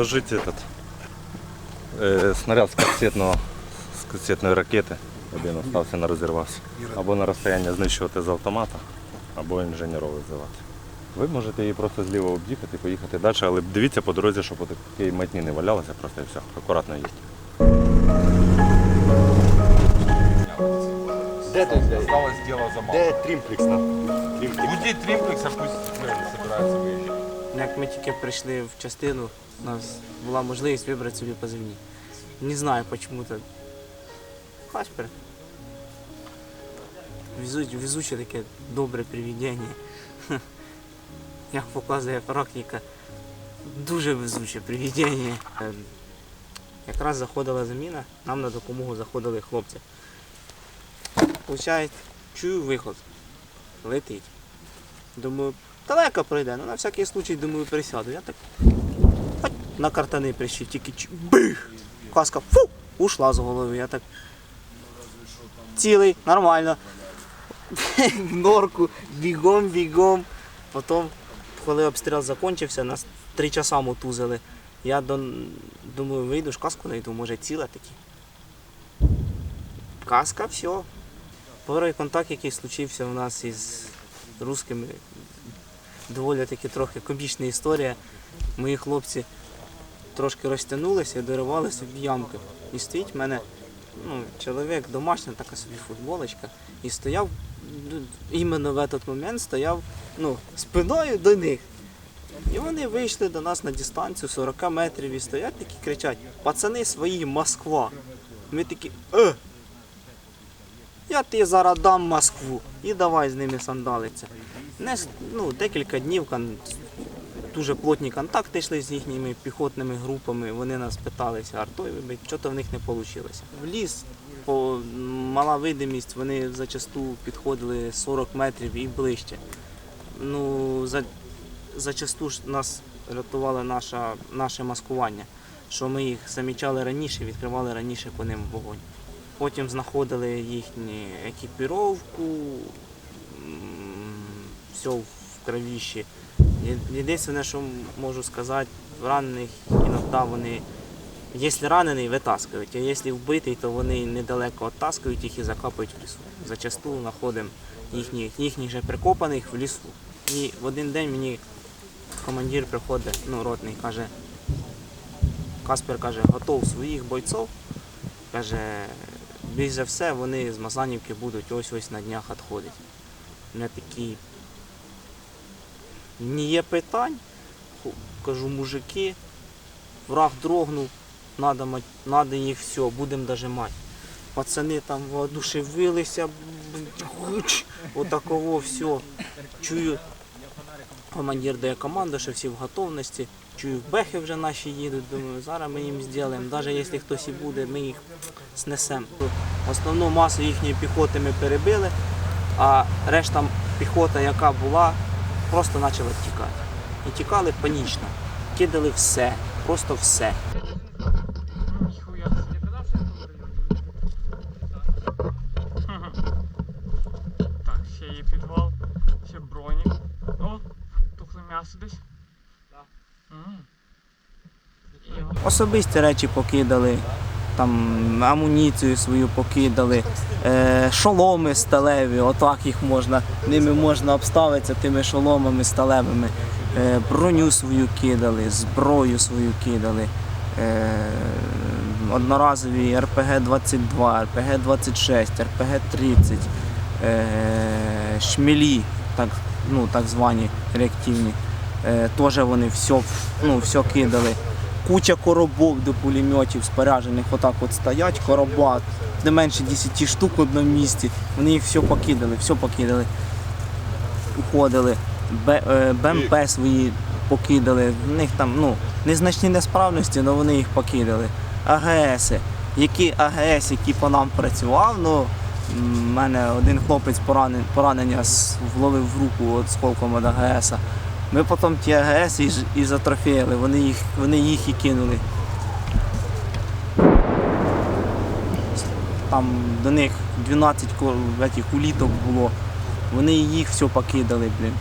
ложить этот е, снаряд з касетного з касетної ракети, один остався не розірвався. Або на розстояння знищувати з автомата, або інженеров визивати. Ви можете її просто зліва об'їхати, поїхати далі, але дивіться по дорозі, щоб такі матні не валялися, просто і все. Акуратно їдьте. Де тут? Осталось дело за мало. Де там? Трімплекс. Буди тримплекса, пусть ну, собирается выезжать. Як ми тільки прийшли в частину, у нас була можливість вибрати собі позивні. Не знаю чому то. Каспер. Везуть, везуче таке добре привідення. Як показує практика, дуже везуче привідення. Якраз заходила заміна, нам на допомогу заходили хлопці. Получається, чую виход. Летить. Думаю, далеко пройде, ну на всякий случай, думаю, присяду. Я так на картани прищив, тільки ч- бих! Каска фу! Ушла з голови. Я так. Цілий, нормально. В норку, бігом, бігом. Потім, коли обстріл закінчився, нас три часа мотузили. Я думаю, вийду ж каску знайду, може ціла такі. Каска, все. Перший контакт, який случився у нас із русскими, доволі таки трохи комічна історія. Мої хлопці трошки розтягнулися і доривали собі ямки. І стоїть в мене ну, чоловік домашня, така собі футболочка, і стояв ну, іменно в цей момент стояв ну, спиною до них. І вони вийшли до нас на дистанцію 40 метрів і стоять такі кричать: пацани свої, Москва. Ми такі, е! Я тобі зараз дам Москву і давай з ними сандалиться. Не, ну, декілька днів дуже плотні контакти йшли з їхніми піхотними групами. Вони нас питалися артою вибити, що то в них не вийшло. В ліс по мала видимість, вони зачасту підходили 40 метрів і ближче. Ну, за, зачасту ж нас рятувало наша, наше маскування, що ми їх замічали раніше, відкривали раніше по ним вогонь. Потім знаходили їхню екіпіровку, все в кровіші. Є- Єдине, що можу сказати, ранених іноді вони, якщо ранений, витаскують, а якщо вбитий, то вони недалеко відтаскують їх і закапують в лісу. Зачасту знаходимо їхніх, їхніх же прикопаних в лісу. І в один день мені командир приходить, ну, ротний, каже, Каспер каже, готов своїх бойців. Каже, більш за все вони з Мазанівки будуть ось ось на днях відходити. Не такі. Не є питань. Кажу, мужики, враг дрогнув, надо, мать- надо їх все, будемо дожимати. Пацани там воодушевилися, отаково все. Чую, командир дає команду, що всі в готовності. Чую, бехи вже наші їдуть. Думаю, зараз ми їм зробимо. Навіть якщо хтось і буде, ми їх снесемо. Основну масу їхньої піхоти ми перебили, а решта піхота, яка була, просто почала тікати. І тікали панічно. Кидали все, просто все. Так, ще є підвал, ще бронік. О, тухле м'ясо десь. Особисті речі покидали, там амуніцію свою покидали, е, шоломи сталеві, отак їх можна, ними можна обставитися тими шоломами сталевими. Е, броню свою кидали, зброю свою кидали. Е, одноразові РПГ-22, РПГ-26, РПГ-30, е, шмілі, так, ну, так звані реактивні. Е, Теж вони все, ну, все кидали. Куча коробок до пулеметів споряджених, отак от стоять, короба, не менше 10 штук в одному місці. Вони їх все покидали, все покидали. Уходили. Е, БМП свої покидали. В них там ну, незначні несправності, але вони їх покидали. АГС. Які АГС, який по нам працював, ну, в мене один хлопець поранен, поранення вловив в руку от сколком від АГС. Ми потім ті АГС і, ж- і затрофеїли, вони їх, вони їх і кинули. Там до них 12 ко- этих уліток було. Вони їх все покидали, блін.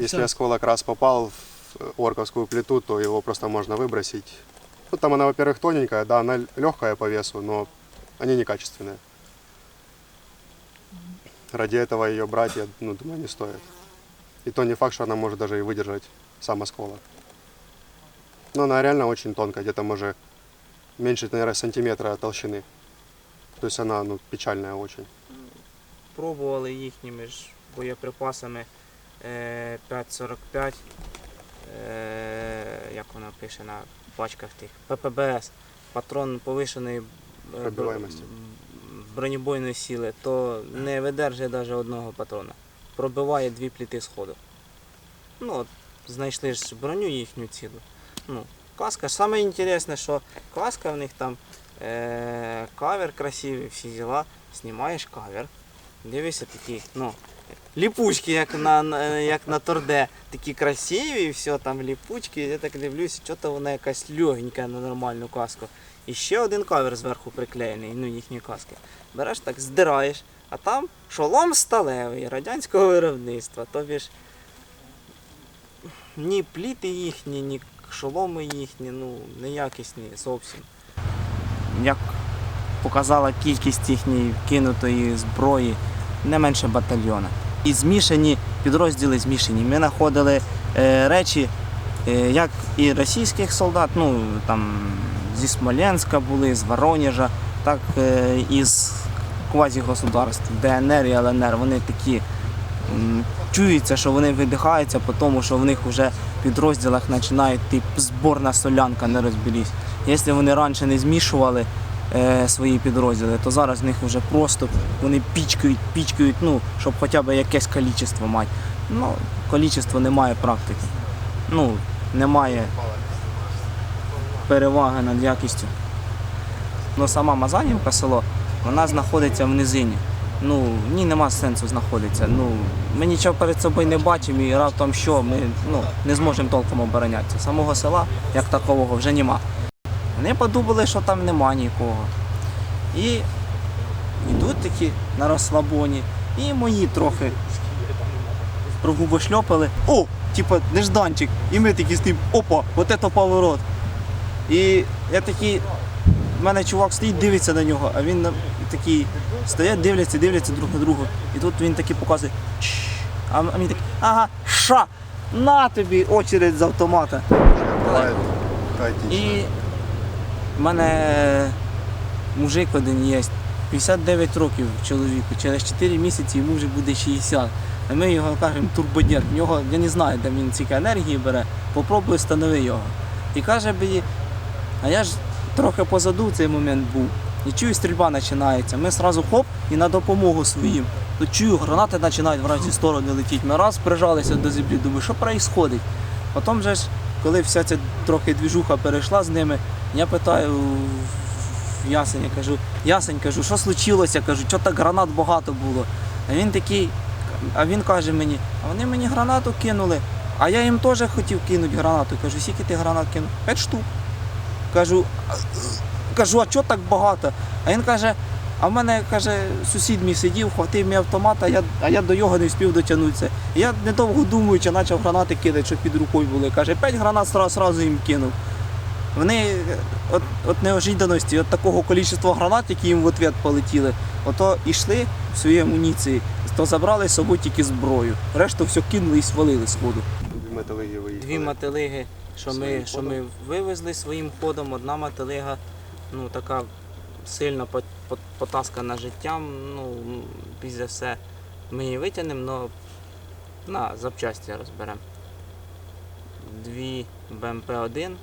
Если осколок раз попал в э, орковскую плиту, то его просто можно выбросить. Ну, там она, во-первых, тоненькая, да, она легкая по весу, но они некачественные. Ради этого ее брать, я ну, думаю, не стоит. И то не факт, что она может даже и выдержать сам осколок. Но она реально очень тонкая, где-то может меньше, наверное, сантиметра толщины. То есть она ну, печальная очень. Пробували їхніми ж боєприпасами е, 5,45, е, як вона пише на пачках тих, ППБС, патрон повишеної е, Пробиваємості. бронебойної сили, то не видержує навіть одного патрона. Пробиває дві пліти сходу. Ну, от, знайшли ж броню їхню цілу. Ну, каска. Саме інтересне, що каска в них там е- кавер красивий, всі діла. Знімаєш кавер, дивишся такі, ну, ліпучки, як на, як на торде, такі красиві, все, там ліпучки. Я так дивлюся, що то вона якась легенька на нормальну каску. І ще один кавер зверху приклеєний, ну їхні каски. Береш так, здираєш, а там шолом сталевий радянського виробництва. Тобі ж ні пліти їхні, ні шоломи їхні, ну неякісні зовсім. Як показала кількість їхньої кинутої зброї, не менше батальйона. І змішані підрозділи змішані. Ми знаходили е, речі, е, як і російських солдат, ну там зі Смоленська були, з Воронежа, так е, і квазігосударств, ДНР і ЛНР. Вони такі м, чується, що вони видихаються, тому що в них вже в підрозділах починають тип зборна солянка, не розберісь. Якщо вони раніше не змішували е, свої підрозділи, то зараз в них вже просто вони пічкають, пічкають, ну, щоб хоча б якесь кількість мати. Ну, кількість немає практики. Ну, немає переваги над якістю. Ну, сама Мазанівка село, вона знаходиться в низині. Ну, в нема сенсу знаходитися. Ну, ми нічого перед собою не бачимо і раптом що, ми ну, не зможемо толком оборонятися. Самого села, як такового, вже нема. Вони подумали, що там нема нікого. І йдуть такі на розслабоні, і мої трохи прогубошльопали. О, типа нежданчик. І ми такі з тим, опа, от це поворот. І я такий, в мене чувак стоїть, дивиться на нього, а він такий стоять, дивляться, дивляться друг на друга. І тут він такий показує. А мені такий, ага, ша! На тобі очередь з автомата. І в мене мужик один є, 59 років чоловіку, через 4 місяці йому вже буде 60. А ми його кажемо турбодєт. В нього, я не знаю, де він стільки енергії бере, попробуй встанови його. І каже мені, а я ж трохи позаду цей момент був. І чую, стрільба починається. Ми одразу хоп і на допомогу своїм. Тут чую, гранати починають в разі сторони летіти. Ми раз прижалися до землі, думаю, що відбувається? Потім же ж, коли вся ця трохи двіжуха перейшла з ними, я питаю Ясеня, кажу, Ясень, кажу, що случилося? Кажу, що так гранат багато було. А він такий, а він каже мені, а вони мені гранату кинули, а я їм теж хотів кинути гранату. Кажу, скільки ти гранат кинув? П'ять штук. Кажу, «А, кажу, а чого так багато? А він каже, а в мене каже, сусід мій сидів, хватив мій автомат, а я, а я до його не встиг дотягнутися. Я недовго думаючи, почав гранати кидати, щоб під рукою були. Каже, п'ять гранат сразу, сразу їм кинув. Вони от, от неожиданості, от такого кількості гранат, які їм в ответ полетіли, ото йшли в своїй амуніції, то забрали з собою тільки зброю. Решту все кинули і свалили з ходу. Дві металиги виїхали. Дві мотилиги, що ми, що ми вивезли своїм ходом. Одна мотилига, ну така сильно по- по- потаскана життям. Ну, після все ми її витягнемо, але на запчасті розберемо. Дві БМП-1,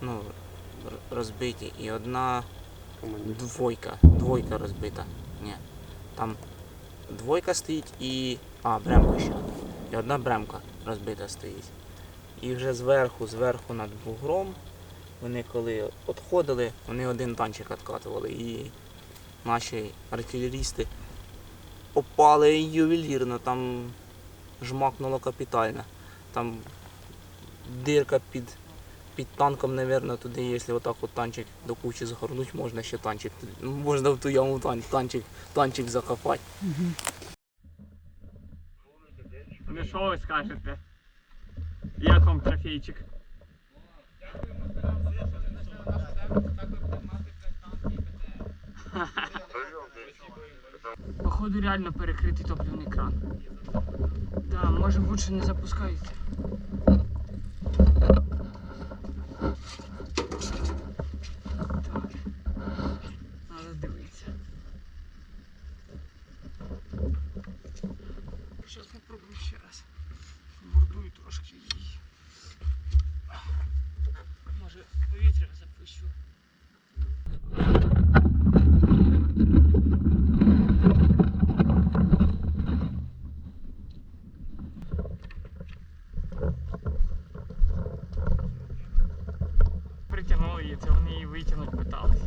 ну, розбиті, і одна Двойка. Двойка розбита. Ні. Там двойка стоїть і. А, бремка ще. І одна бремка розбита стоїть. І вже зверху, зверху над бугром. Вони коли відходили, вони один танчик відкатували. І наші артилерісти попали ювелірно, там жмакнуло капітально. Там дирка під під танком, мабуть, туди, якщо отак от танчик до кучі загорнуть, можна ще танчик. Можна в ту яму тан- танчик, танчик закопати. Ну що ви скажете? Як вам трофейчик? Походу реально перекритий топливний кран. Да, може лучше не запускайте. Так. Надо дивитися. Зараз попробую ще раз. Мордую трошки її. Може повітря запущу. Притягнули її, це вони її витягнути питались.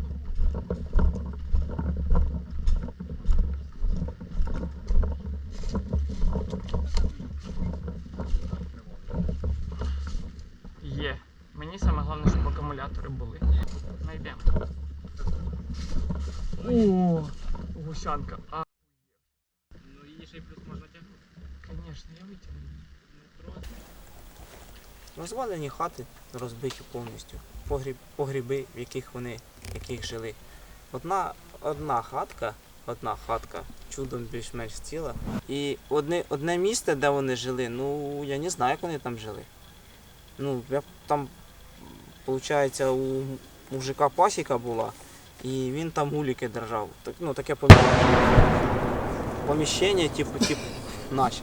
Є. Мені саме головне, щоб акумулятори були. Найдемо. О, гусянка. А. Ну її ще й плюс можна тягнути. Звісно, я витягну. Розвалені хати розбиті повністю. Погріб, погріби, в яких вони в яких жили. Одна, одна хатка, одна хатка чудом більш-менш ціла. І одне, одне місце, де вони жили, ну я не знаю, як вони там жили. Ну, я там, виходить, у мужика пасіка була, і він там гуліки держав. Так, ну, таке поміщення, типу, типу, наші.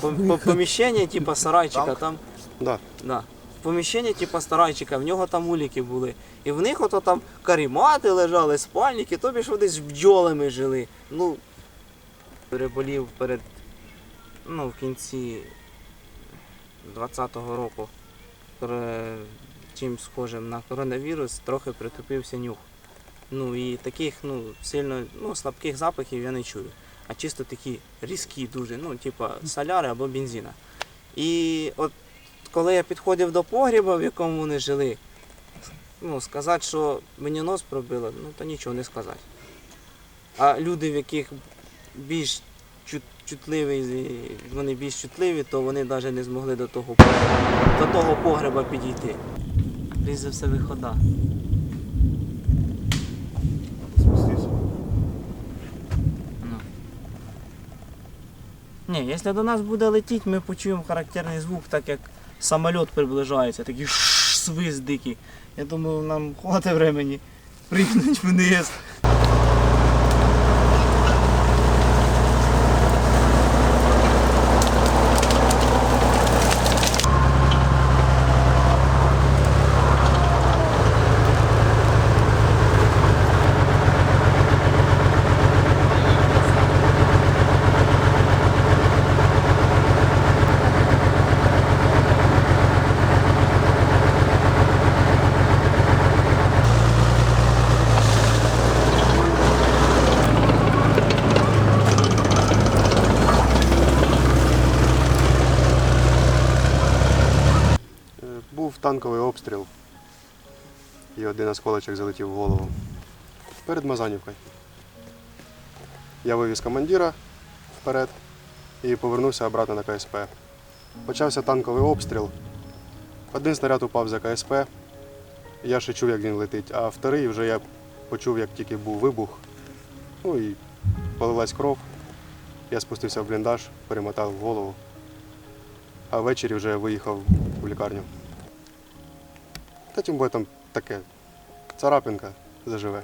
Пом- пом- Поміщення, типу, сарайчика, там Да. Да. Поміщення, типу старайчика, в нього там уліки були. І в них ото там карімати лежали, спальники, тобі ж десь з бджолами жили. Ну, переболів перед, ну, в кінці 20-го року чим схожим на коронавірус, трохи притупився нюх. Ну і таких ну, сильно ну, слабких запахів я не чую. А чисто такі різкі дуже, ну, типа соляри або бензина. І от коли я підходив до погріба, в якому вони жили, ну, сказати, що мені нос пробило, ну то нічого не сказати. А люди, в яких більш чут, чутливі, вони більш чутливі, то вони навіть не змогли до того, до того погреба підійти. Різ за все вихода. Ні, якщо до нас буде летіти, ми почуємо характерний звук, так як самоліт приближається, такий шш, свист дикий. Я думаю, нам хватить времени пригнути вниз. Е, Був танковий обстріл, і один осколочок залетів в голову. Перед Мазанівкою. Я вивіз командира вперед і повернувся обратно на КСП. Почався танковий обстріл. Один снаряд упав за КСП. Я ще чув, як він летить, а вторий вже я почув, як тільки був вибух. Ну і полилась кров. Я спустився в бліндаж, перемотав в голову. А ввечері вже виїхав в лікарню. Та тим бо там таке царапинка заживе.